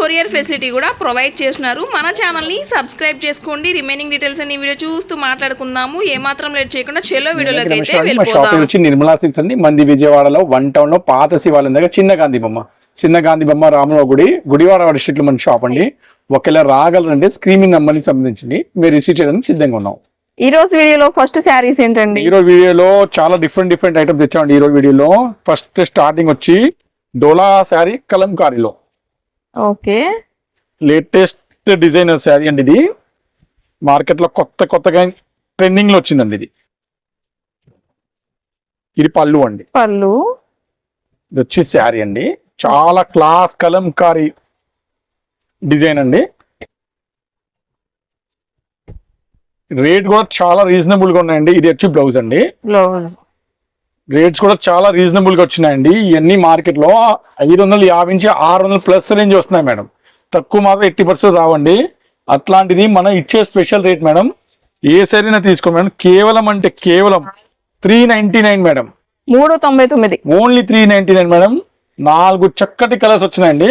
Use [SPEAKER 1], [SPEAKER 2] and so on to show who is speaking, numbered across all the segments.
[SPEAKER 1] Courier facility కూడా provide చేస్తున్నారు. మన ఛానల్ని సబ్స్క్రైబ్ చేసుకోండి. రిమైనింగ్ డీటెయిల్స్ అన్ని వీడియో చూస్తూ మాట్లాడుకుందాము. ఏమాత్రం లేట్ చేయకుండా చెలో వీడియోలోకి అయితే
[SPEAKER 2] వచ్చి నిర్మలా సిల్క్స్ అండి. మంది విజయవాడలో వన్ టౌన్లో పాత శివాలయం దగ్గర చిన్న గాంధీ బొమ్మ. చిన్న గాంధీ బొమ్మ రామరావు గుడి గుడివాడ డిస్ట్రిక్ట్లో మన షాప్ అండి. ఒకవేళ రాగలరంటే స్క్రీనింగ్ నంబర్ని సంబంధించి మీరు రిసీవ్ చేయడానికి సిద్ధంగా ఉన్నాం.
[SPEAKER 3] ఈ రోజు వీడియోలో ఫస్ట్ శారీస్ ఏంటండి?
[SPEAKER 2] ఈ రోజు వీడియోలో చాలా డిఫరెంట్ డిఫరెంట్ ఐటమ్స్ తెచ్చామండి. ఈ రోజు వీడియోలో ఫస్ట్ స్టార్టింగ్ వచ్చి డోలా శారీ కలంకారీలో.
[SPEAKER 3] ఓకే.
[SPEAKER 2] లేటెస్ట్ డిజైనర్ శారీ అండి ఇది. మార్కెట్లో కొత్త కొత్తగా ట్రెండింగ్లో వచ్చిందండి ఇది. ఇది పళ్ళు అండి.
[SPEAKER 3] పళ్ళు.
[SPEAKER 2] ఇది వచ్చి శారీ అండి. చాలా క్లాస్ కలంకారీ డిజైన్ అండి. రేట్ కూడా చాలా రీజనబుల్గా ఉన్నాయండి. ఇది వచ్చి బ్లౌజ్ అండి.
[SPEAKER 3] బ్లౌజ్.
[SPEAKER 2] రేట్స్ కూడా చాలా రీజనబుల్గా వచ్చినాయండి. ఇవన్నీ మార్కెట్లో ఐదు వందల యాభై నుంచి ఆరు వందల ప్లస్ రేంజ్ వస్తున్నాయి మేడం. తక్కువ మాత్రం ఎయిటీ పర్సెంట్ రావండి. అట్లాంటిది మనం ఇచ్చే స్పెషల్ రేట్ మేడం ఏ సరైనా తీసుకో మేడం. కేవలం అంటే కేవలం త్రీ నైన్టీ నైన్ మేడం.
[SPEAKER 3] మూడు తొంభై తొమ్మిది.
[SPEAKER 2] Only three ninety nine madam. నాలుగు చక్కటి కలర్స్ వచ్చినాయండి.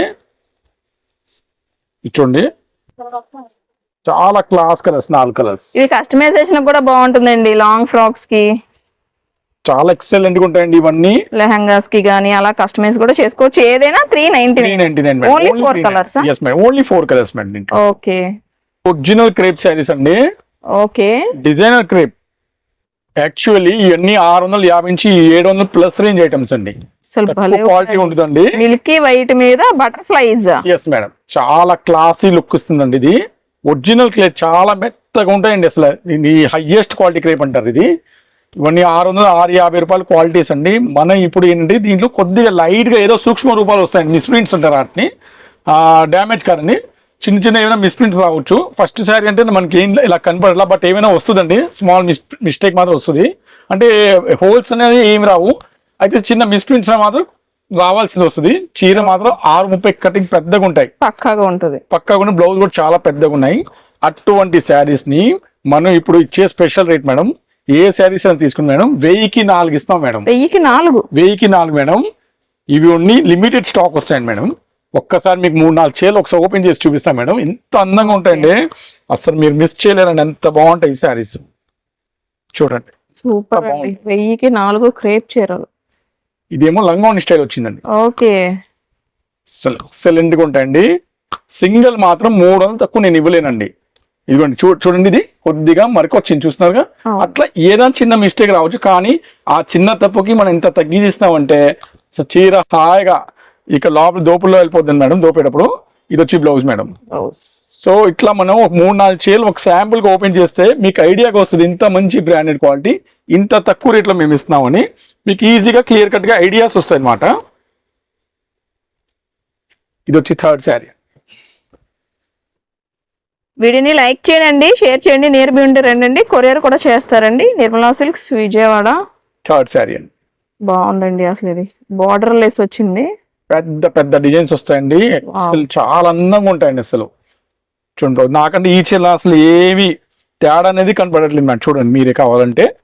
[SPEAKER 2] చూడండి. చాలా క్లాస్ కలర్స్ నాలుగు కలర్స్
[SPEAKER 3] ఇది కస్టమైజేషన్ కూడా బాగుంటుందండి. లాంగ్ ఫ్రాక్స్కి.
[SPEAKER 2] చాలా ఎక్సలెంట్గా ఉంటాయండి ఇవన్నీ.
[SPEAKER 3] లెహంగాస్కి గానీ అలా కస్టమైజ్ కూడా చేసుకోవచ్చు. ఏదైనా త్రీ నైన్టీ
[SPEAKER 2] నైన్టీ నైన్
[SPEAKER 3] ఆ?
[SPEAKER 2] Yes madam only four colours madam
[SPEAKER 3] okay.
[SPEAKER 2] Original crepe saris అండి.
[SPEAKER 3] ఓకే.
[SPEAKER 2] డిజైనర్ క్రేప్ యాక్చువల్లీ ఇవన్నీ ఆరు వందల యాభై నుంచి ఏడు వందల ప్లస్ రేంజ్ ఐటమ్స్ అండి. క్వాలిటీ ఉంటుందండి.
[SPEAKER 3] మిల్కీ వైట్ మీద బటర్ఫ్లైస్
[SPEAKER 2] ఎస్ మేడం చాలా క్లాసీ లుక్ ఇస్తుందండి ఇది. ఒరిజినల్ క్లే చాలా మెత్తగా ఉంటాయండి అసలు. ఇది హైయెస్ట్ క్వాలిటీ క్రేప్ అంటారు ఇది. ఇవన్నీ ఆరు వందల ఆరు యాభై రూపాయల క్వాలిటీస్ అండి. మనం ఇప్పుడు ఏంటంటే దీంట్లో కొద్దిగా లైట్గా ఏదో సూక్ష్మ రూపాలు వస్తాయండి మిస్ప్రింట్స్ అంటారు వాటిని. డ్యామేజ్ కాదండి చిన్న చిన్న ఏమైనా మిస్ప్రింట్స్ రావచ్చు. ఫస్ట్ శారీ అంటే మనకి ఏం ఇలా కనపడలా బట్ ఏమైనా వస్తుందండి. స్మాల్ మిస్ మిస్టేక్ మాత్రం వస్తుంది. అంటే హోల్స్ అనేది ఏమి రావు. అయితే చిన్న మిస్ప్రింట్స్ మాత్రం రావాల్సింది వస్తుంది. చీర మాత్రం ఆరు ముప్పై కటింగ్ పెద్దగా ఉంటాయి.
[SPEAKER 3] పక్కాగా ఉంటుంది.
[SPEAKER 2] పక్కా కూడా బ్లౌజ్ కూడా చాలా పెద్దగా ఉన్నాయి. అటువంటి శారీస్ని మనం ఇప్పుడు ఇచ్చే స్పెషల్ రేట్ మేడం ఏ శారీస్ అని తీసుకుని మేడం. వెయ్యికి నాలుగు ఇస్తాం మేడం.
[SPEAKER 3] వెయ్యికి నాలుగు?
[SPEAKER 2] వెయ్యికి నాలుగు మేడం. ఇవి అన్ని లిమిటెడ్ స్టాక్ వస్తాయండి మేడం. ఒక్కసారి మీకు మూడు నాలుగు చీరలు ఒకసారి ఓపెన్ చేసి చూపిస్తాం మేడం. ఎంత అందంగా ఉంటాయండి. అసలు మీరు మిస్ చేయలేరండి. ఎంత బాగుంటాయి ఈ శారీస్. చూడండి.
[SPEAKER 3] సూపర్ వెయ్యికి నాలుగు క్రేప్ చీరలు.
[SPEAKER 2] ఇదేమో లంగావని స్టైల్ వచ్చిందండి.
[SPEAKER 3] ఓకే.
[SPEAKER 2] ఎక్సలెంట్గా ఉంటాయండి. సింగిల్ మాత్రం మూడు వందలు తక్కువ నేను ఇవ్వలేనండి. ఇదిగోండి చూ చూడండి ఇది. కొద్దిగా మరికొచ్చింది చూస్తున్నారుగా. అట్లా ఏదైనా చిన్న మిస్టేక్ రావచ్చు కానీ ఆ చిన్న తప్పుకి మనం ఎంత తగ్గించిస్తామంటే సో చీర హాయిగా ఇక లోపల దోపుల్లో వెళ్ళిపోతుంది మేడం దోపేటప్పుడు. ఇది వచ్చి బ్లౌజ్ మేడం. సో ఇట్లా మనం మూడు నాలుగు చీరలు ఒక శాంపుల్గా ఓపెన్ చేస్తే మీకు ఐడియాగా వస్తుంది ఇంత మంచి బ్రాండెడ్ క్వాలిటీ ఇంత తక్కువ రేట్లో మేము ఇస్తున్నామని. మీకు ఈజీగా క్లియర్ కట్గా ఐడియాస్ వస్తాయి అనమాట ఇది వచ్చి థర్డ్ శారీ
[SPEAKER 3] వీడియోని లైక్ చేయండి షేర్ చేయండి నియర్ బి ఉంటే రండి కొరియర్ కూడా చేస్తారండి. నిర్మలా సిల్క్స్ విజయవాడ.
[SPEAKER 2] థర్డ్ శారీ అండి.
[SPEAKER 3] బాగుందండి అసలు ఇది. బార్డర్ లెస్ వచ్చింది.
[SPEAKER 2] పెద్ద పెద్ద డిజైన్స్ వస్తాయండి. చాలా అందంగా ఉంటాయండి అసలు. చూడండి నాకంటే ఈ చీర అసలు ఏవి తేడా అనేది కనపడట్లేదు మేడం చూడండి మీరే కావాలంటే.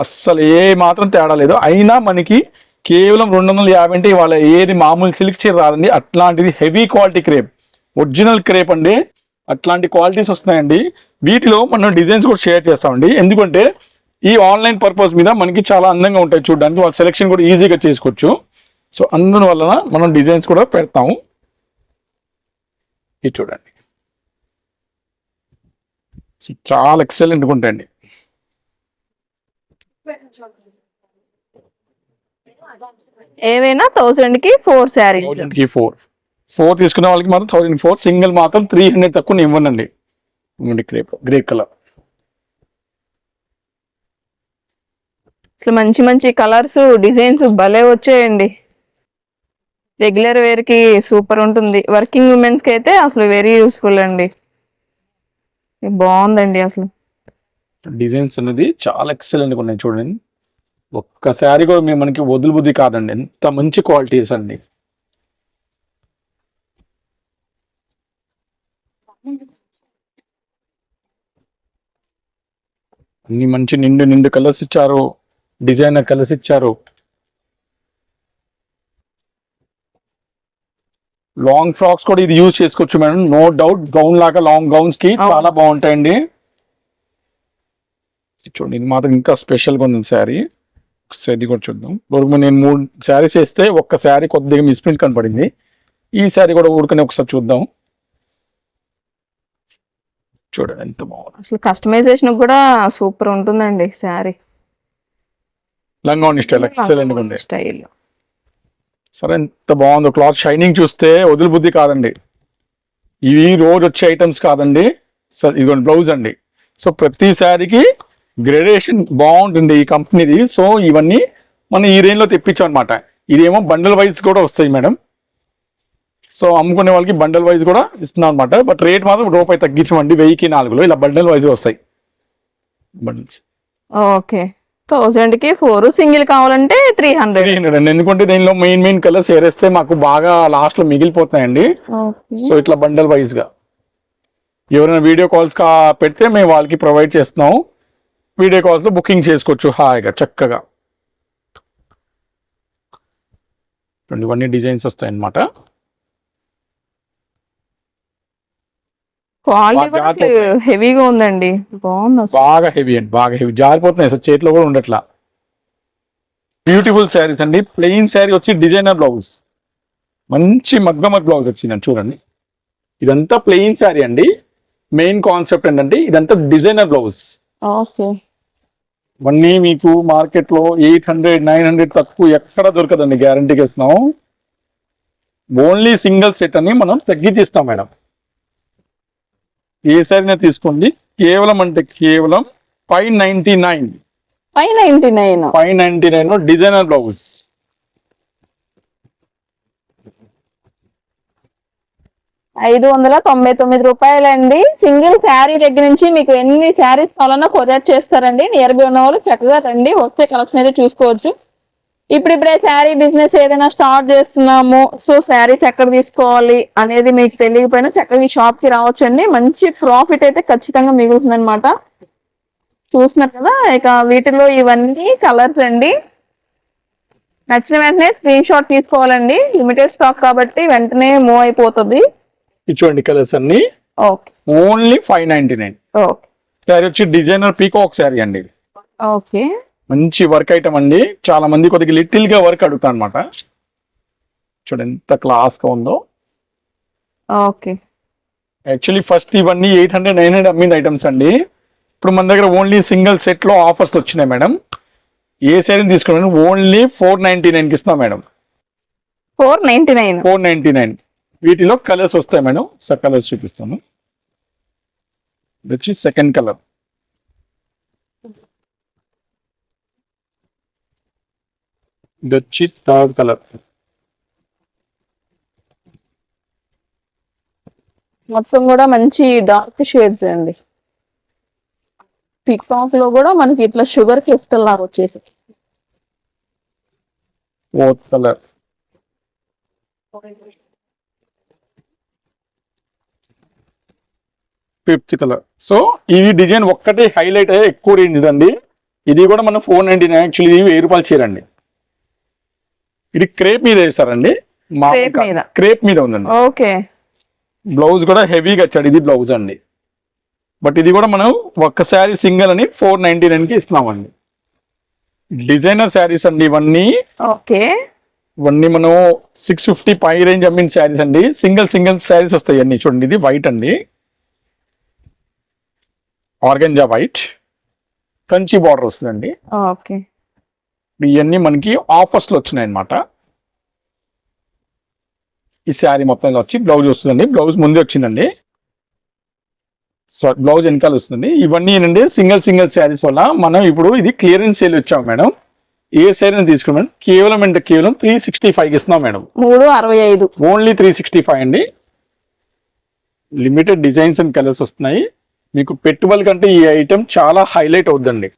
[SPEAKER 2] అస్సలు ఏ మాత్రం తేడా లేదు. అయినా మనకి కేవలం రెండు వందల యాభై అంటే ఇవాళ ఏది మామూలు సిల్క్ చీర రాదండి. అట్లాంటిది heavy quality crepe. Original crepe అండి. అట్లాంటి క్వాలిటీస్ వస్తున్నాయండి. వీటిలో మనం డిజైన్స్ కూడా షేర్ చేస్తామండి. ఎందుకంటే ఈ ఆన్లైన్ పర్పస్ మీద మనకి చాలా అందంగా ఉంటాయి చూడడానికి. వాళ్ళ సెలెక్షన్ కూడా ఈజీగా చేసుకోవచ్చు. సో అందువలన మనం డిజైన్స్ కూడా పెడతాము. ఇది చూడండి. చాలా ఎక్సలెంట్గా ఉంటాయండి.
[SPEAKER 3] ఏవైనా థౌసండ్కి ఫోర్ శారీ
[SPEAKER 2] ఫోర్ ఫోర్ తీసుకునే వాళ్ళకి మాత్రం థౌజండ్ ఫోర్ సింగిల్ మాత్రం త్రీ హండ్రెడ్ తక్కువ నేను ఇవ్వనండి. ఇవ్వండి గ్రేప్ గ్రే కలర్
[SPEAKER 3] అసలు మంచి మంచి కలర్స్ డిజైన్స్ భలే వచ్చాయండి. రెగ్యులర్ వేర్కి సూపర్ ఉంటుంది. వర్కింగ్ ఉమెన్స్కి అయితే అసలు వెరీ యూస్ఫుల్ అండి. బాగుందండి అసలు.
[SPEAKER 2] డిజైన్స్ అనేది చాలా ఎక్సలెంట్గా ఉన్నాయి చూడండి. ఒక్క శారీ కూడా మనకి వదులు బుద్ధి కాదండి. ఎంత మంచి క్వాలిటీస్ అండి. అన్ని మంచి నిండు నిండు కలర్స్ ఇచ్చారు డిజైనర్ కలర్స్ ఇచ్చారు. లాంగ్ ఫ్రాక్స్ కూడా ఇది యూజ్ చేసుకోవచ్చు మేడం నో డౌట్ గౌన్ లాగా లాంగ్
[SPEAKER 3] గౌన్స్కి.
[SPEAKER 2] చాలా బాగుంటాయండి. చూడండి ఇది మాత్రం ఇంకా స్పెషల్గా ఉంది శారీ. ఇది కూడా చూద్దాం. ఇప్పుడు నేను మూడు శారీస్ వేస్తే ఒక్క శారీ కొద్దిగా మిస్ప్రింట్ కనపడింది. ఈ శారీ కూడా ఊరుకుని ఒకసారి చూద్దాం. చూడండి ఎంత బాగుంది.
[SPEAKER 3] అసలు కస్టమైజేషన్ కూడా సూపర్ ఉంటుందండి శారీ.
[SPEAKER 2] లంగా స్టైల్ ఎక్సలెంట్ ఉంది.
[SPEAKER 3] స్టైల్
[SPEAKER 2] సరే ఎంత బాగుందో క్లాత్. షైనింగ్ చూస్తే వదిలి బుద్ధి కాదండి. ఇవి రోజు వచ్చే ఐటమ్స్ కాదండి. సో ఇదిగోండి బ్లౌజ్ అండి. సో ప్రతి శారీకి గ్రేడేషన్ బాగుంటుంది ఈ కంపెనీది సో ఇవన్నీ మనం ఈ రేంజ్లో తెప్పించాం అనమాట ఇదేమో బండల్ వైజ్ కూడా వస్తాయి మేడం సో అమ్ముకునే వాళ్ళకి బండల్ వైజ్ కూడా ఇస్తున్నాం అనమాట బట్ రేట్ మాత్రం రూపాయి తగ్గించమండి. వెయ్యికి నాలుగులో ఇలా బండల్ వైజ్ వస్తాయి. బండిల్స్
[SPEAKER 3] ఓకే థౌసండ్కి ఫోర్ సింగిల్ కావాలంటే త్రీ హండ్రెడ్
[SPEAKER 2] త్రీ హండ్రెడ్ అండి ఎందుకంటే దీనిలో మెయిన్ మెయిన్ కలర్స్ ఏరేస్తే మాకు బాగా లాస్ట్లో మిగిలిపోతున్నాయండి. సో ఇట్లా బండల్ వైజ్గా. ఎవరైనా వీడియో కాల్స్ కా పెడితే మేము వాళ్ళకి ప్రొవైడ్ చేస్తున్నాం. వీడియో కాల్స్లో బుకింగ్ చేసుకోవచ్చు హాయిగా చక్కగా. ఇవన్నీ డిజైన్స్ వస్తాయి అన్నమాట
[SPEAKER 3] క్వాలిటీ కూడా. హెవీగా ఉందండి. బాగుంది
[SPEAKER 2] బాగా హెవీ అండి బాగా హెవీ. జారిపోతున్నాయి అసలు చేతిలో కూడా ఉండట్లా. బ్యూటిఫుల్ శారీస్ అండి. ప్లెయిన్ శారీ వచ్చి డిజైనర్ బ్లౌజ్ మంచి మగ్గమగ్ బ్లౌజ్ వచ్చిందండి చూడండి. ఇదంతా ప్లెయిన్ శారీ అండి. మెయిన్ కాన్సెప్ట్ ఏంటంటే ఇదంతా డిజైనర్ బ్లౌజ్
[SPEAKER 3] ఓకే.
[SPEAKER 2] ఇవన్నీ మీకు మార్కెట్లో ఎయిట్ హండ్రెడ్ నైన్ హండ్రెడ్ తక్కువ ఎక్కడ దొరకదండి గ్యారంటీకి ఇస్తున్నాం. ఓన్లీ సింగిల్ సెట్ అని మనం తగ్గించిస్తాం మేడం ఏ సారీనే తీసుకోండి? కేవలం అంటే కేవలం five ninety nine
[SPEAKER 3] five ninety nine
[SPEAKER 2] five ninety nine designer blouse
[SPEAKER 3] ఐదు వందల తొంభై తొమ్మిది రూపాయలండి. సింగిల్ శారీ దగ్గర నుంచి మీకు ఎన్ని శారీస్ కావాలన్నా కొరియర్ చేస్తారండి. నియర్ బై ఉన్న వాళ్ళు చక్కగా రండి. వచ్చే కలెక్షన్ అయితే చూసుకోవచ్చు. ఇప్పుడు ఇప్పుడే శారీ బిజినెస్ ఏదైనా స్టార్ట్ చేస్తున్నాము. సో శారీస్ ఎక్కడ తీసుకోవాలి అనేది మీకు తెలియకపోయినా చక్కగా ఈ షాప్కి రావచ్చండి. మంచి ప్రాఫిట్ అయితే ఖచ్చితంగా మిగులుతుంది అనమాట చూస్తున్నారు కదా ఇక వీటిలో ఇవన్నీ కలర్స్ అండి. నచ్చిన వెంటనే స్క్రీన్ షాట్ తీసుకోవాలండి. లిమిటెడ్ స్టాక్ కాబట్టి వెంటనే మూవ్ అయిపోతుంది.
[SPEAKER 2] ఇటువంటి కలర్స్ అన్ని
[SPEAKER 3] okay.
[SPEAKER 2] Only five ninety nine.
[SPEAKER 3] Okay.
[SPEAKER 2] Sari వచ్చి డిజైనర్ పీకాక్ శారీ అండి.
[SPEAKER 3] ఓకే.
[SPEAKER 2] మంచి వర్క్ ఐటమ్ అండి. చాలా మంది కొద్దిగా లిటిల్గా వర్క్ అడుగుతా అనమాట చూడండి ఎంత క్లాస్గా ఉందో.
[SPEAKER 3] ఓకే.
[SPEAKER 2] యాక్చువల్లీ ఫస్ట్ ఇవన్నీ ఎయిట్ హండ్రెడ్ నైన్ హండ్రెడ్ అమ్మిన ఐటమ్స్ అండి. ఇప్పుడు మన దగ్గర ఓన్లీ సింగిల్ సెట్లో ఆఫర్స్ వచ్చినాయి మేడం. ఏ శారీ తీసుకున్నాను? ఓన్లీ ఫోర్ నైన్టీ నైన్కి ఇస్తున్నాం madam.
[SPEAKER 3] Four ninety nine
[SPEAKER 2] four ninety nine వీటిలో కలర్స్ వస్తాయి మేడం. సార్ కలర్స్ చూపిస్తాను. వచ్చి సెకండ్ కలర్ ఇది వచ్చి థర్డ్ కలర్
[SPEAKER 3] మొత్తం కూడా మంచి డార్క్ షేడ్స్ అండి. పికాక్లో కూడా మనకి ఇట్లా షుగర్ క్రిస్టల్ లాగా వచ్చేసి.
[SPEAKER 2] Fourth colour fifth colour so ఈ డిజైన్ ఒక్కటే హైలైట్ అయ్యే ఎక్కువ రేంజ్ ఇదండి. ఇది కూడా మనం ఫోర్ నైన్టీ నైన్ యాక్చువల్లీ ఇది వెయ్యి రూపాయలు చీర అండి. ఇది క్రేప్ మీద వేసారండి. క్రేప్ మీద. ఉందండి.
[SPEAKER 3] ఓకే.
[SPEAKER 2] బ్లౌజ్ కూడా హెవీగా వచ్చాడు. ఇది బ్లౌజ్ అండి. బట్ ఇది కూడా మనం ఒక్క శారీ సింగిల్ అని ఫోర్ నైన్టీ నైన్కి ఇస్తున్నామండి. డిజైనర్ శారీస్ అండి ఇవన్నీ.
[SPEAKER 3] ఓకే.
[SPEAKER 2] ఇవన్నీ మనం సిక్స్ ఫిఫ్టీ పై రేంజ్ అమ్మిన శారీస్ అండి. సింగిల్ సింగిల్ శారీస్ వస్తాయి అన్ని చూడండి. ఇది వైట్ అండి. ఆర్గంజా వైట్ కంచి బార్డర్ వస్తుందండి.
[SPEAKER 3] ఓకే.
[SPEAKER 2] ఇవన్నీ మనకి ఆఫర్స్లో వచ్చినాయి అనమాట ఈ శారీ మొత్తం వచ్చి బ్లౌజ్ వస్తుందండి. బ్లౌజ్ ముందే వచ్చిందండి. సో బ్లౌజ్ వెనకాల వస్తుంది ఇవన్నీ ఏంటంటే సింగిల్ సింగిల్ శారీస్ వల్ల మనం ఇప్పుడు ఇది క్లియరెన్స్ సేల్ వచ్చాం మేడం. ఏ శారీని తీసుకున్నాం కేవలం అంటే కేవలం త్రీ సిక్స్టీ ఫైవ్ ఇస్తున్నాం మేడం.
[SPEAKER 3] మూడు అరవై ఐదు.
[SPEAKER 2] ఓన్లీ త్రీ సిక్స్టీ ఫైవ్ అండి. లిమిటెడ్ డిజైన్స్ అండ్ కలర్స్ వస్తున్నాయి. మీకు పెట్టుబడి కంటే ఈ ఐటెం చాలా హైలైట్ అవుద్దండి.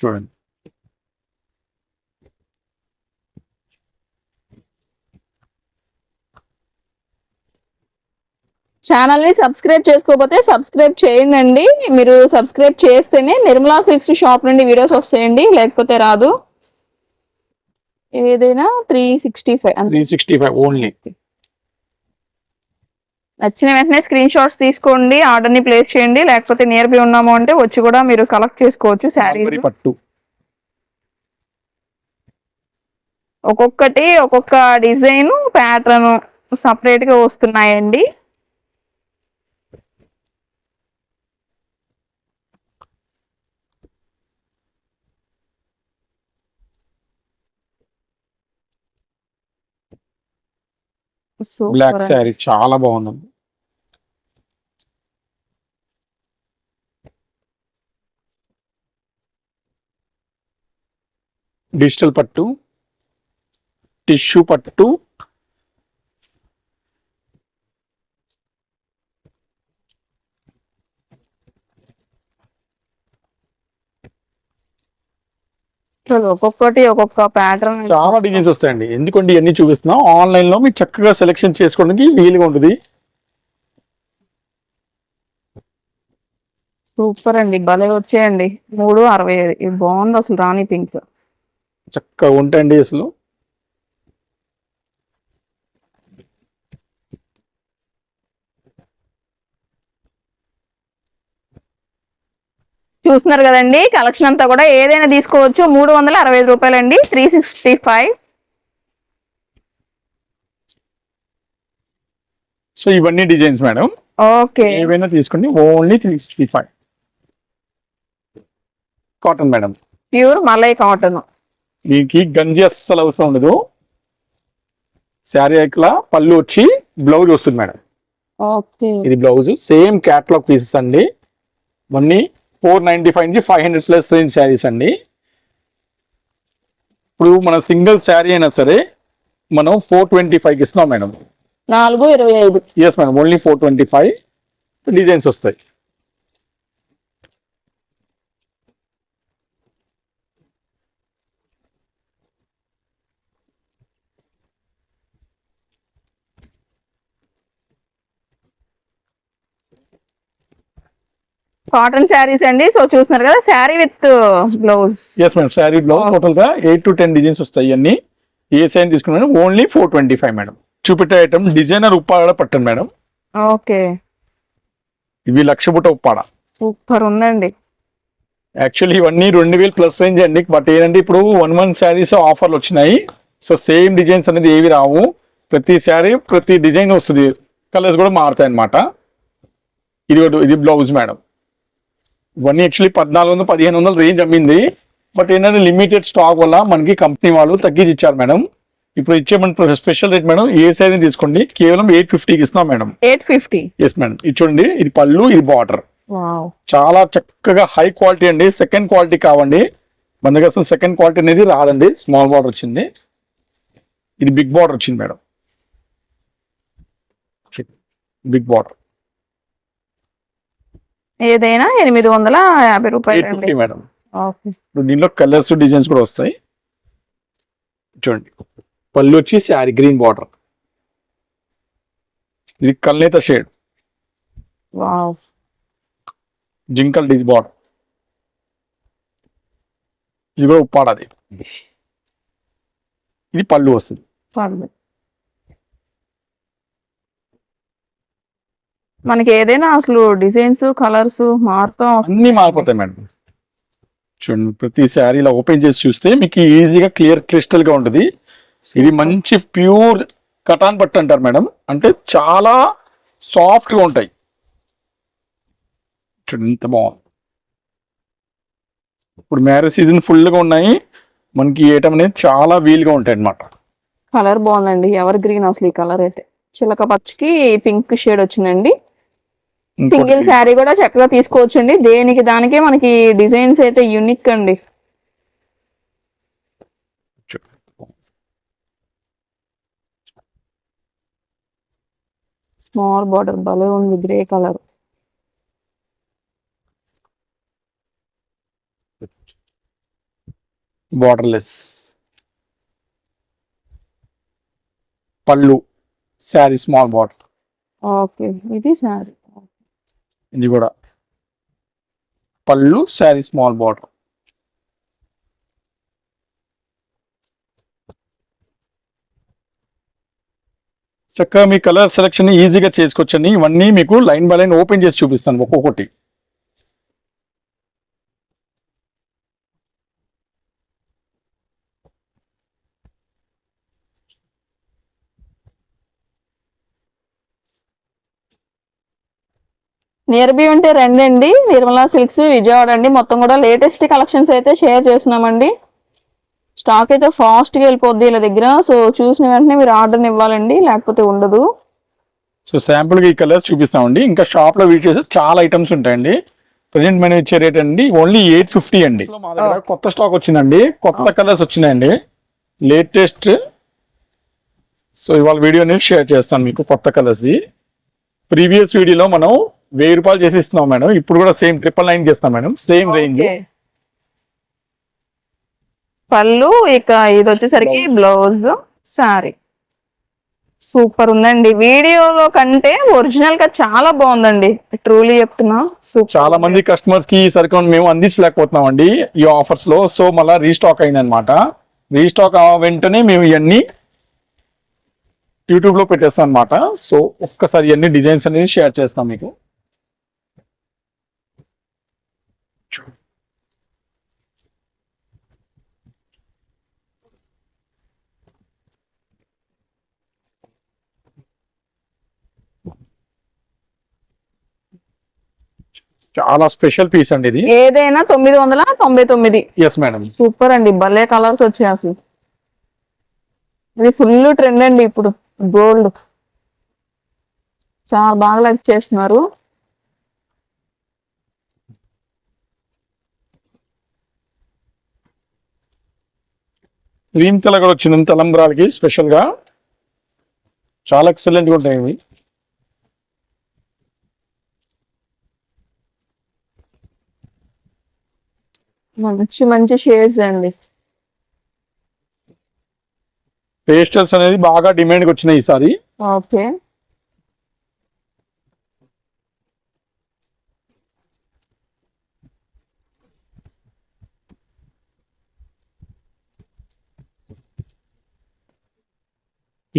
[SPEAKER 2] చూడండి.
[SPEAKER 3] ఛానల్ని సబ్స్క్రైబ్ చేసుకోకపోతే సబ్స్క్రైబ్ చేయండి మీరు సబ్స్క్రైబ్ చేస్తేనే నిర్మలా సిల్క్స్ షాప్ నుండి వీడియోస్ వస్తాయండి. లేకపోతే రాదు. ఏదైనా three sixty five
[SPEAKER 2] three sixty five only
[SPEAKER 3] నచ్చిన వెంటనే స్క్రీన్ షాట్స్ తీసుకోండి ఆర్డర్ని ప్లేస్ చేయండి లేకపోతే నియర్ బై ఉన్నాము అంటే వచ్చి కూడా మీరు కలెక్ట్ చేసుకోవచ్చు శారీ
[SPEAKER 2] పట్టు.
[SPEAKER 3] ఒక్కొక్కటి ఒక్కొక్క డిజైన్ ప్యాటర్న్ సపరేట్గా వస్తున్నాయండి.
[SPEAKER 2] బ్లాక్ శారీ చాలా బాగుందండి. డిజిటల్ పట్టు టిష్యూ పట్టు
[SPEAKER 3] ఒక్కొక్కటి ఒక్కొక్క ప్యాటర్న్
[SPEAKER 2] చాలా డిజైన్స్ వస్తాయండి. ఎందుకంటే ఇవన్నీ చూపిస్తున్నాం. ఆన్లైన్లో మీరు చక్కగా సెలెక్షన్ చేసుకోవడానికి వీలుగా ఉంటుంది.
[SPEAKER 3] సూపర్ అండి. భలే వచ్చాయండి. మూడు అరవై ఐదు. ఇది బాగుంది అసలు రాణి పింక్.
[SPEAKER 2] చక్కగా ఉంటాయండి అసలు.
[SPEAKER 3] చూస్తున్నారు కదండి కలెక్షన్ అంతా కూడా ఏదైనా తీసుకోవచ్చు. మూడు వందల అరవై ఐదు రూపాయలండి త్రీ సిక్స్టీ ఫైవ్
[SPEAKER 2] సో ఇవన్నీ డిజైన్స్ మేడం.
[SPEAKER 3] ఓకే.
[SPEAKER 2] ఏవైనా తీసుకోండి only three sixty five cotton madam.
[SPEAKER 3] Pure malai cotton.
[SPEAKER 2] దీనికి గంజి అస్సలు అవసరం ఉండదు. శారీ అట్లా పళ్ళు వచ్చి బ్లౌజ్ వస్తుంది మేడం. ఇది బ్లౌజ్ సేమ్ క్యాట్లాగ్ పీసెస్ అండి. ఇవన్నీ ఫోర్ నైంటీ ఫైవ్ నుంచి five hundred plus range saris అండి. ఇప్పుడు మన సింగిల్ శారీ అయినా సరే మనం ఫోర్ ట్వంటీ ఫైవ్కి ఇస్తున్నాం మేడం.
[SPEAKER 3] నాలుగు ఇరవై ఐదు.
[SPEAKER 2] Yes madam only four twenty five designs వస్తాయి.
[SPEAKER 3] కాటన్ శారీస్ అండి. సో చూస్తున్నారు కదా sari with blouse.
[SPEAKER 2] Yes madam sari blouse టోటల్గా ఎయిట్ టు టెన్ డిజైన్స్ వస్తాయి అన్ని ఏ సైన్ తీసుకున్నా only four twenty five madam. చూపెట్టే item designer Uppada పట్టండి మేడం.
[SPEAKER 3] ఓకే.
[SPEAKER 2] ఇవి లక్ష బుట్ట ఉప్పాడ.
[SPEAKER 3] సూపర్ ఉందండి.
[SPEAKER 2] యాక్చువల్లీ ఇవన్నీ రెండు వేలు ప్లస్ రేంజ్ అండి. బట్ ఏంటంటే ఇప్పుడు వన్ మంత్ శారీస్ ఆఫర్లు వచ్చినాయి. సో సేమ్ డిజైన్స్ అనేది ఏవి రావు. ప్రతి శారీ ప్రతి డిజైన్ వస్తుంది. కలర్స్ కూడా మారుతాయి అన్నమాట. ఇది ఇది బ్లౌజ్ మేడం. ఇవన్నీ యాక్చువల్లీ పద్నాలుగు వందలు పదిహేను వందలు రేంజ్ అమ్మింది. బట్ ఏంటంటే లిమిటెడ్ స్టాక్ వల్ల మనకి కంపెనీ వాళ్ళు తగ్గించి ఇచ్చారు మేడం. ఇప్పుడు ఇచ్చే మన స్పెషల్ రేట్ మేడం ఏ శారీ తీసుకోండి? కేవలం ఎయిట్ ఫిఫ్టీకి ఇస్తున్నాం madam.
[SPEAKER 3] Eight fifty
[SPEAKER 2] yes madam. ఇది చూడండి ఇది పళ్ళు ఇది బార్డర్ చాలా చక్కగా హై క్వాలిటీ అండి. సెకండ్ క్వాలిటీ కావండి. మన దగ్గర అసలు సెకండ్ క్వాలిటీ అనేది రాదండి. స్మాల్ బార్డర్ వచ్చింది. ఇది బిగ్ బార్డర్ వచ్చింది మేడం. బిగ్ బార్డర్
[SPEAKER 3] ఏదైనా ఎనిమిది వందల యాభై రూపాయలు
[SPEAKER 2] మేడం. ఇప్పుడు దీనిలో కలర్స్ డిజైన్స్ కూడా వస్తాయి. చూడండి. పళ్ళు వచ్చి శారీ గ్రీన్ బార్డర్. ఇది కల్నేత షేడ్. జింకల్ డిజ్ బార్డర్. ఇది కూడా ఉప్పాడది ఇది పళ్ళు వస్తుంది.
[SPEAKER 3] పర్లేదు మనకి ఏదైనా అసలు డిజైన్స్ కలర్స్ మారుతూ
[SPEAKER 2] అన్ని మారిపోతాయి మేడం. చూడండి ప్రతి శారీ ఇలా ఓపెన్ చేసి చూస్తే మీకు ఈజీగా క్లియర్ క్రిస్టల్గా ఉంటుంది. ఇది మంచి ప్యూర్ కటాన్ పట్టు అంటారు మేడం. అంటే చాలా సాఫ్ట్గా ఉంటాయి. చూడండి ఎంత బాగుంది. ఇప్పుడు మ్యారేజ్ సీజన్ ఫుల్గా ఉన్నాయి. మనకి ఏటం అనేది చాలా వీలుగా ఉంటాయి అన్నమాట.
[SPEAKER 3] కలర్ బాగుందండి. ఎవర్ గ్రీన్ అసలు ఈ కలర్ అయితే. చిలక పచ్చకి పింక్ షేడ్ వచ్చిందండి. సింగిల్ శారీ కూడా చక్కగా తీసుకోవచ్చండి. దేనికి దానికే మనకి డిజైన్స్ అయితే యూనిక్ అండి. స్మాల్ బార్డర్ భలే ఉంది గ్రే కలర్
[SPEAKER 2] బార్డర్లెస్ పళ్ళు శారీ స్మాల్ బార్డర్
[SPEAKER 3] ఓకే ఇది శారీ.
[SPEAKER 2] ఇది కూడా. పళ్ళు శారీ స్మాల్ బార్డర్ చక్కగా మీ కలర్ సెలెక్షన్ ఈజీగా చేసుకోవచ్చండి ఇవన్నీ మీకు లైన్ బై లైన్ ఓపెన్ చేసి చూపిస్తాను ఒక్కొక్కటి.
[SPEAKER 3] నియర్ బి ఉంటే రండి అండి నిర్మలా సిల్క్స్ విజయవాడ అండి. మొత్తం కూడా లేటెస్ట్ కలెక్షన్స్ అయితే షేర్ చేస్తున్నామండి. స్టాక్ అయితే ఫాస్ట్గా వెళ్ళిపోద్ది వీళ్ళ దగ్గర. సో చూసిన వెంటనే మీరు ఆర్డర్ని ఇవ్వాలండి. లేకపోతే ఉండదు.
[SPEAKER 2] సో శాంపుల్గా ఈ కలర్స్ చూపిస్తామండి. ఇంకా షాప్లో వీట్ చేసే చాలా ఐటమ్స్ ఉంటాయండి. ప్రజెంట్ మనం ఇచ్చే రేట్ అండి. ఓన్లీ ఎయిట్ ఫిఫ్టీ అండి. దగ్గర కొత్త స్టాక్ వచ్చిందండి. కొత్త కలర్స్ వచ్చినాయండి. లేటెస్ట్ సో ఇవాళ వీడియో అనేది షేర్ చేస్తాను మీకు కొత్త కలర్స్ది ప్రీవియస్ వీడియోలో మనం వెయ్యి రూపాయలు చేసి ఇస్తున్నాం మేడం. ఇప్పుడు కూడా సేమ్ ట్రిపుల్ నైన్ చేస్తాం మేడం. Same range.
[SPEAKER 3] పళ్ళు ఇక ఇది వచ్చేసరికి బ్లౌజ్ సారీ. సూపర్ ఉందండి. వీడియోలో కంటే ఒరిజినల్గా చాలా బాగుందండి. ట్రూలీ చెప్తున్నా. సూపర్.
[SPEAKER 2] చాలా మంది కస్టమర్స్కి ఈ సరుకు మేము అందించలేకపోతున్నాం అండి ఈ ఆఫర్స్లో. సో మళ్ళీ రీస్టాక్ అయిందనమాట రీస్టాక్ వెంటనే మేము ఇవన్నీ యూట్యూబ్లో పెట్టేస్తాం అనమాట సో ఒక్కసారి ఇవన్నీ డిజైన్స్ అనేది షేర్ చేస్తాం మీకు. చాలా స్పెషల్ పీస్ అండి ఇది.
[SPEAKER 3] ఏదైనా తొమ్మిది వందల తొంభై తొమ్మిది.
[SPEAKER 2] ఎస్ మేడం
[SPEAKER 3] సూపర్ అండి. భలే కలర్స్ వచ్చాయి అసలు. ఇది ఫుల్ ట్రెండ్ అండి ఇప్పుడు. గోల్డ్ చాలా బాగా లైక్ చేస్తున్నారు.
[SPEAKER 2] క్రీమ్ కలర్ కూడా వచ్చింది. తలంబ్రాలకి స్పెషల్గా. చాలా ఎక్సలెంట్గా ఉంటాయి ఇవి.
[SPEAKER 3] మంచి మంచి షేడ్స్ అండి.
[SPEAKER 2] పేస్టల్స్ అనేది బాగా డిమాండ్కి వచ్చినాయి ఈసారి.
[SPEAKER 3] ఓకే.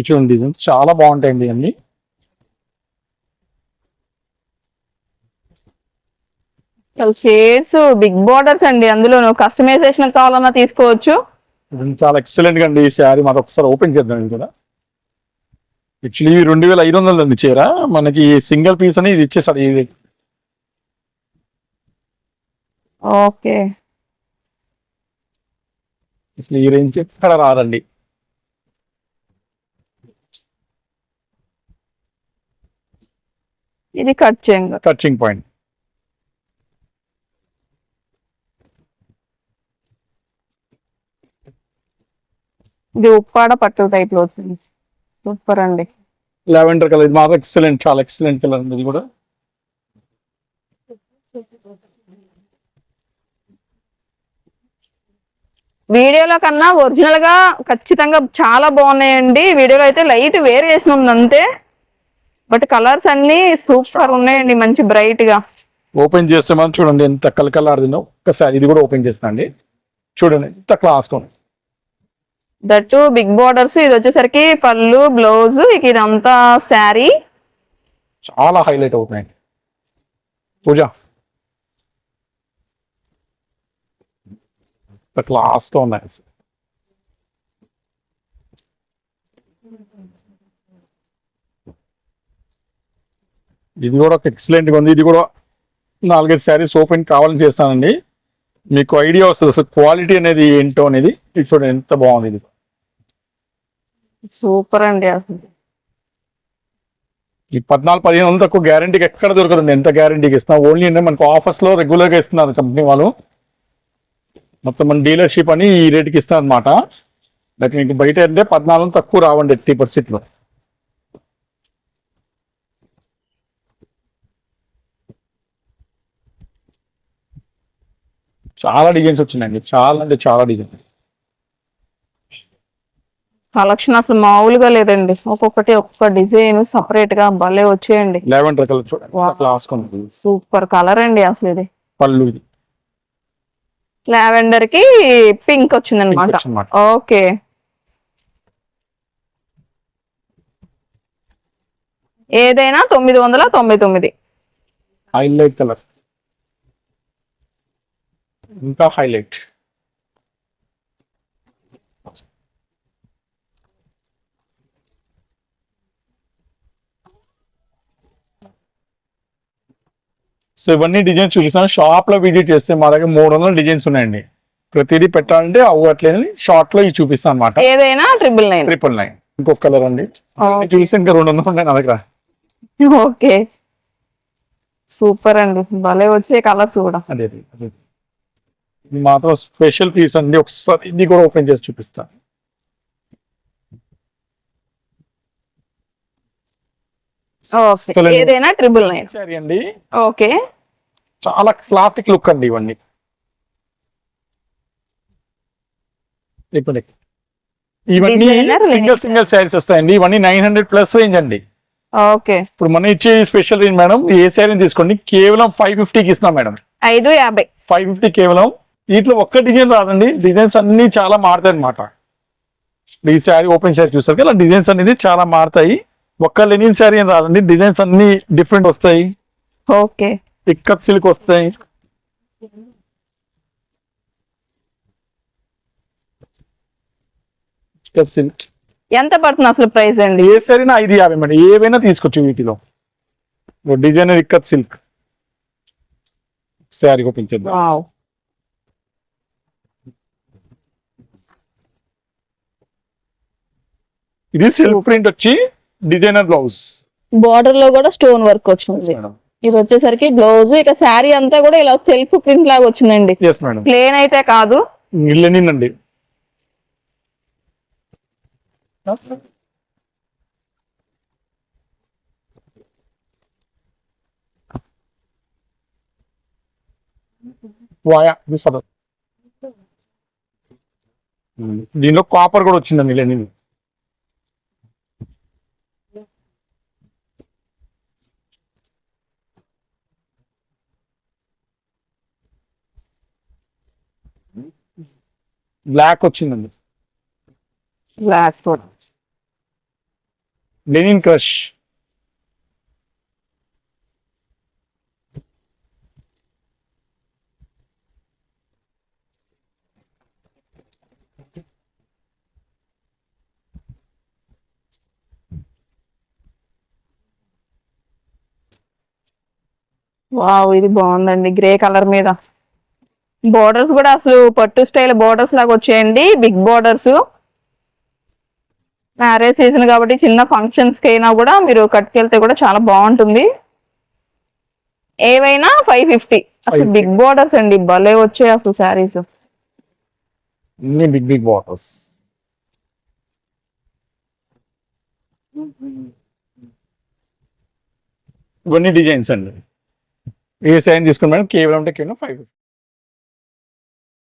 [SPEAKER 2] ఇటువంటి డిజైన్స్ చాలా బాగుంటాయండి అన్ని
[SPEAKER 3] షేడ్స్ బిగ్ బార్డర్స్ అండి. అందులో కస్టమైజేషన్ కావాలన్నా తీసుకోవచ్చు.
[SPEAKER 2] చాలా ఎక్సలెంట్గా అండి ఈ శారీ మాకు ఒకసారి ఓపెన్ చేద్దాం కూడా. యాక్చువల్లీ రెండు వేల ఐదు వందలు అండి చీర. మనకి సింగిల్ పీస్ అని ఇది ఇచ్చేసాడు ఇది
[SPEAKER 3] ఓకే
[SPEAKER 2] అసలు ఈ రేంజ్ ఎక్కడ రాదండి.
[SPEAKER 3] ఇది కట్ చేయండి.
[SPEAKER 2] Touching point.
[SPEAKER 3] ఇది ఉప్పాడ పట్టు టైప్లో వచ్చింది సూపర్ అండి.
[SPEAKER 2] లావెండర్ కలర్ ఇది మాత్రం ఎక్సలెంట్ చాలా ఎక్సలెంట్ కలర్ ఉంది ఇది కూడా.
[SPEAKER 3] వీడియోలో కన్నా ఒరిజినల్గా ఖచ్చితంగా చాలా బాగున్నాయండి. వీడియోలో అయితే లైట్ వేరియేషన్ ఉంది అంతే. బట్ కలర్స్ అన్ని సూపర్ ఉన్నాయండి మంచి బ్రైట్గా.
[SPEAKER 2] ఓపెన్ చేస్తే మనం చూడండి ఎంత కలకలాడుతుందో ఒక్కసారి ఇది కూడా ఓపెన్ చేస్తా అండి. చూడండి ఎంత క్లాస్ ఉంది.
[SPEAKER 3] దట్టు బిగ్ బార్డర్స్ ఇది వచ్చేసరికి పళ్ళు బ్లౌజ్ ఇక ఇదంతా శారీ
[SPEAKER 2] చాలా హైలైట్ అవుతున్నాయి. పూజ. క్లాస్గా ఉన్నాయి అసలు. ఇది కూడా ఒక ఎక్సలెంట్గా ఉంది. ఇది కూడా నాలుగైదు శారీస్ ఓపెన్ కావాలని చేస్తానండి. మీకు ఐడియా వస్తుంది అసలు క్వాలిటీ అనేది ఏంటో అనేది. చూడండి ఎంత బాగుంది ఇది.
[SPEAKER 3] సూపర్ అండి అసలు.
[SPEAKER 2] ఈ పద్నాలుగు పదిహేను వందలు తక్కువ గ్యారంటీకి ఎక్కడ దొరకదండి. ఎంత గ్యారంటీకి ఇస్తున్నా? ఓన్లీ అంటే మనకు ఆఫర్స్లో రెగ్యులర్గా ఇస్తున్నారు కంపెనీ వాళ్ళు. మొత్తం మన డీలర్షిప్ అని ఈ రేట్కి ఇస్తారు అనమాట బట్ మీకు బయట అంటే పద్నాలుగు తక్కువ రావండి ఎయిటీ పర్సెంట్ చాలా డిజైన్స్ వచ్చినాయండి. చాలా అంటే చాలా డిజైన్స్.
[SPEAKER 3] కలెక్షన్ అసలు మామూలుగా లేదండి. ఒక్కొక్కటి ఒక్కొక్క డిజైన్ సపరేట్గా భలే వచ్చేయండి.
[SPEAKER 2] లెవెండర్ కలర్ చూడండి.
[SPEAKER 3] సూపర్ కలర్ అండి అసలు ఇది.
[SPEAKER 2] పళ్ళు ఇది.
[SPEAKER 3] లావెండర్కి పింక్ వచ్చింది అనమాట. ఓకే. ఏదైనా తొమ్మిది వందల తొంభై తొమ్మిది.
[SPEAKER 2] హైలైట్ కలర్ ఇంకా హైలైట్. సో ఇవన్నీ డిజైన్స్ చూపిస్తాను. షాప్లో విజిట్ చేస్తే మా దగ్గర మూడు వందల డిజైన్స్ ఉన్నాయండి. ప్రతిదీ పెట్టాలంటే అవ్వట్లేదని షార్ట్లో ఇవి చూపిస్తాను అనమాట
[SPEAKER 3] ఏదైనా ట్రిపుల్ నైన్
[SPEAKER 2] ట్రిపుల్ నైన్. ఇంకొక కలర్ అండి. చూసి ఇంకా రెండు వందలు ఉన్నాయి నా దగ్గర.
[SPEAKER 3] ఓకే. సూపర్ అండి. భలే వచ్చే కలర్స్ కూడా.
[SPEAKER 2] అదే అదే. మాత్రం స్పెషల్ పీస్ అండి ఒకసారి ఇది కూడా ఓపెన్ చేసి చూపిస్తాను
[SPEAKER 3] ఓకే.
[SPEAKER 2] Colour-
[SPEAKER 3] ఏదైనా ట్రిపుల్ నైన్
[SPEAKER 2] సరే అండి.
[SPEAKER 3] ఓకే.
[SPEAKER 2] చాలా క్లాసిక్ లుక్ అండి ఇవన్నీ. ఇవన్నీ సింగిల్. సింగిల్ శారీస్ వస్తాయండి. ఇవన్నీ నైన్ హండ్రెడ్ ప్లస్ రేంజ్ అండి.
[SPEAKER 3] ఓకే.
[SPEAKER 2] ఇప్పుడు మనం ఇచ్చే స్పెషల్ రేంజ్ మేడం ఏ శారీ తీసుకోండి? కేవలం ఫైవ్ ఫిఫ్టీకి ఇస్తున్నాం మేడం
[SPEAKER 3] ఐదు యాభై.
[SPEAKER 2] ఫైవ్ ఫిఫ్టీ కేవలం వీటిలో ఒక్క డిజైన్ రాదండి. డిజైన్స్ అన్ని చాలా మారుతాయి అనమాట ఈ శారీ ఓపెన్ శారీ చూసారు కదా డిజైన్స్ అనేది చాలా మారుతాయి. ఒక్క లెనిన్ శారీ అని రాదండి. డిజైన్స్ అన్ని డిఫరెంట్ వస్తాయి.
[SPEAKER 3] ఓకే.
[SPEAKER 2] ఇక్కత్ సిల్క్ వస్తాయి. సిల్క్.
[SPEAKER 3] ఎంత పడుతుంది అసలు ప్రైస్ అండి?
[SPEAKER 2] ఏ సరైనా ఐదు యాభై మేడం. ఏవైనా తీసుకోవచ్చు వీటిలో. Designer ikat silk. Sari open చేద్దాం. ఇది సిల్క్ ప్రింట్ వచ్చి డిజైనర్ బ్లౌజ్
[SPEAKER 3] బార్డర్లో కూడా స్టోన్ వర్క్ వచ్చింది. ఇది వచ్చేసరికి బ్లౌజ్ ఇక శారీ అంతా కూడా ఇలా సెల్ఫ్ ప్రింట్ లాగా వచ్చిందండి. ప్లేన్ అయితే కాదు.
[SPEAKER 2] అండి వాయా. దీనిలో కాపర్ కూడా వచ్చిందండి లెనిన్ బ్లాక్ వచ్చిందండి.
[SPEAKER 3] బ్లాక్ కూడా.
[SPEAKER 2] లెనిన్ క్రష్
[SPEAKER 3] వావ్ ఇది బాగుందండి. గ్రే కలర్ మీద. బోర్డర్స్ కూడా అసలు పట్టు స్టైల్ బోర్డర్స్ లాగా వచ్చేయండి. బిగ్ బోర్డర్స్ మ్యారేజ్ సీజన్ కాబట్టి చిన్న ఫంక్షన్స్కి అయినా కూడా మీరు కట్టుకెళ్తే కూడా చాలా బాగుంటుంది. ఏవైనా ఫైవ్ ఫిఫ్టీ అసలు
[SPEAKER 2] 550.
[SPEAKER 3] బిగ్ బోర్డర్స్ అండి. భలే వచ్చాయి అసలు శారీస్
[SPEAKER 2] బిగ్ బిగ్ బాటల్స్ ఇవన్నీ డిజైన్స్ అండి. ఏ సైన్ తీసుకుని మేడం కేవలం అంటే కేవలం ఫైవ్